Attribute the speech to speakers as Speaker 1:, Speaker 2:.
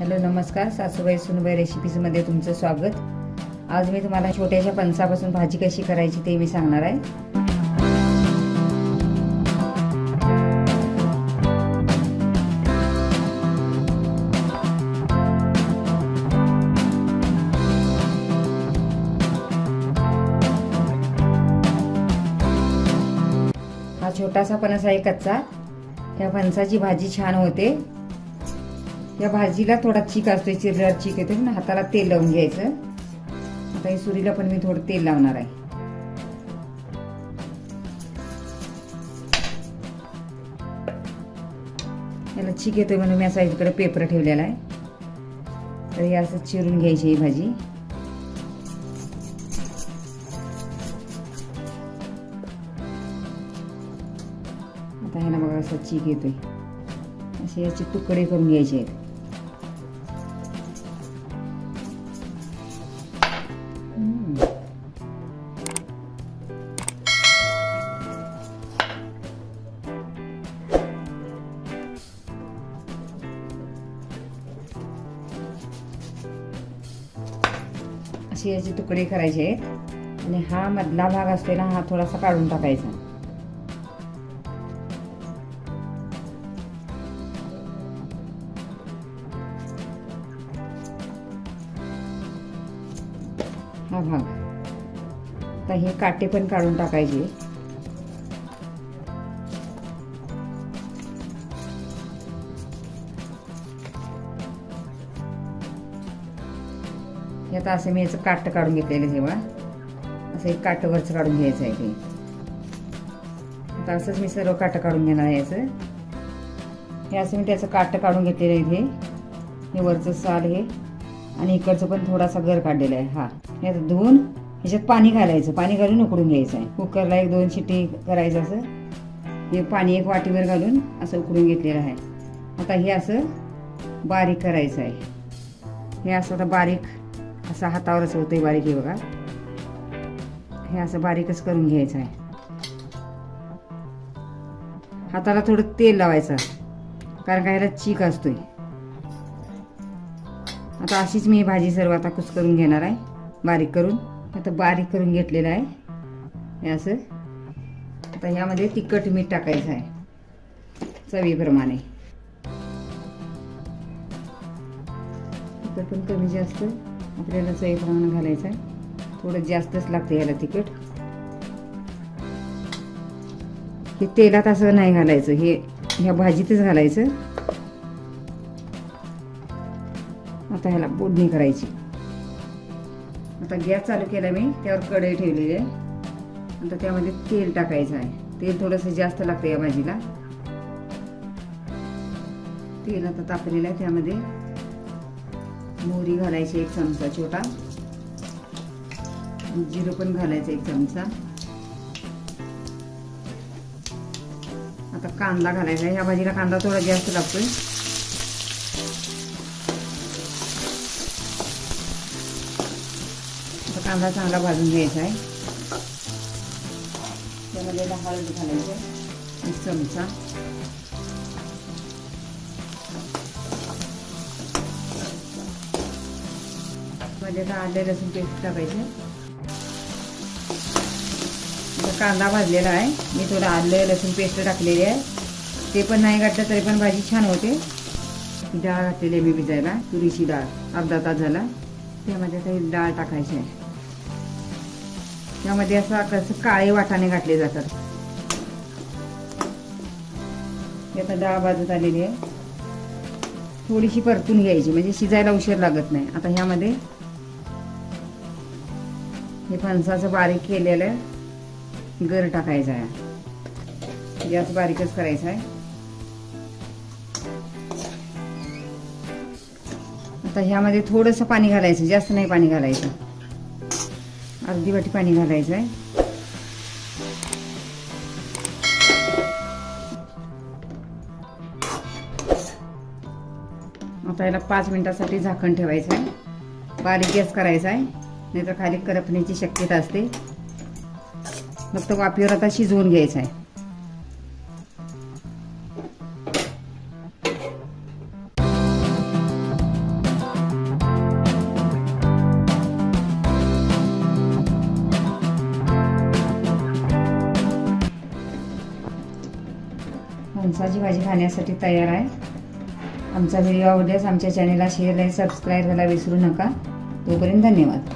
Speaker 1: Hello नमस्कार. सासूबाई सुनबाई रेसिपीजमध्ये तुमचं स्वागत. आज मी तुम्हाला छोट्याशा पणसापासून भाजी कशी करायची ते मी सांगणार आहे. हा छोटासा फणस आहे कच्चा. त्या फणसाची भाजी छान होते. या भाजीला थोडा चीक असतो चिरल्यावर चीक येते ना हाताला तेल लावून घ्यायचं. आता ही सुरीला पण मी थोडं तेल लावणार आहे. याला चीक येतोय म्हणून मी असा इकडे पेपर ठेवलेला आहे. तर हे असं चिरून घ्यायची ही भाजी. आता ह्याला बघा असं चीक येतोय. असे याचे तुकडे करून घ्यायचे आहेत. असे याचे तुकडे करायचे आहेत. आणि हा मधला भाग असते ना हा थोडासा काढून टाकायचा. हा भाग. आता हे काटे पण काढून टाकायचे. हे आता असं मी याचं काट काढून घेतलेलं जेव्हा असं एक काटवरचं काढून घ्यायचं आहे ते. आता असंच मी सर्व काट काढून घेणार आहे याचं. हे असं मी त्याचं काट काढून घेतलेलं आहे इथे. हे वरचं साल हे आणि इकडचं पण थोडासा गर काढलेला आहे. हा. हे आता धुवून ह्याच्यात पाणी घालायचं. पाणी घालून उकडून घ्यायचं आहे. कुकरला एक दोन शिट्टी करायचं असं. हे पाणी एक वाटीवर घालून असं उकडून घेतलेलं आहे. आता हे असं बारीक करायचं आहे. हे असं आता बारीक असं हातावरच होतंय बारीक हे बघा. हे असं बारीकच करून घ्यायचं आहे. हाताला थोडं तेल लावायचं कारण का ह्याला चीक असतोय. आता अशीच मी भाजी सर्व आता कुस करून घेणार आहे बारीक करून. आता बारीक करून घेतलेलं आहे. हे असं. आता ह्यामध्ये तिखट मीठ टाकायचं आहे चवीप्रमाणे. तिखट पण कमी जास्त. आपल्याला चवीप्रमाणे घालायचं आहे. थोडं जास्तच लागतं याला तिखट. हे तेलात असं नाही घालायचं. हे ह्या भाजीतच घालायचं. आता ह्याला फोडणी करायची. आता गॅस चालू केला मी त्यावर कढई ठेवलेली आहे. आता त्यामध्ये तेल टाकायचं आहे. तेल थोडंसं जास्त लागतं या भाजीला. तेल आता तापलेलं आहे त्यामध्ये. मोहरी घालायची एक चमचा छोटा. जिरं पण घालायचं एक चमचा. आता कांदा घालायचा ह्या भाजीला कांदा थोडा जास्त लागतोय. आता कांदा चांगला भाजून घ्यायचा आहे. त्यामध्ये हळद घालायचं एक चमचा. मध्ये आता आले लसूण पेस्ट टाकायचं. कांदा भाजलेला आहे. मी थोडं आलं लसूण पेस्ट टाकलेली आहे. ते पण नाही घातलं तरी पण भाजी छान होते. डाळ घातलेली आहे मी भिजायला. तुरीची डाळ. अर्धा तास झाला. त्यामध्ये आता ही डाळ टाकायची आहे. त्यामध्ये असं कसं काळे वाटाणे घातले जातात. आता डाळ बाजूत आलेली आहे. थोडीशी परतून घ्यायची. म्हणजे शिजायला उशीर लागत नाही. आता ह्यामध्ये हे फणसाचं बारीक केलेलं गर टाकायचं आहे. गॅस बारीकच करायचा आहे. आता ह्यामध्ये थोडंसं पाणी घालायचं जास्त नाही पाणी घालायचं. अर्धी वाटी पाणी घालायचं आहे. आता याला पाच मिनिटासाठी झाकण ठेवायचं आहे. बारीक गॅस करायचा आहे. नाही तर खाली करपण्याची शक्यता असते. फक्त वाफीवर आता शिजवून घ्यायचं आहे. फणसाची भाजी खाण्यासाठी तयार आहे. आमचा व्हिडिओ आवडल्यास आमच्या चॅनेलला शेअर आणि सबस्क्राईब करायला विसरू नका. तोपर्यंत धन्यवाद.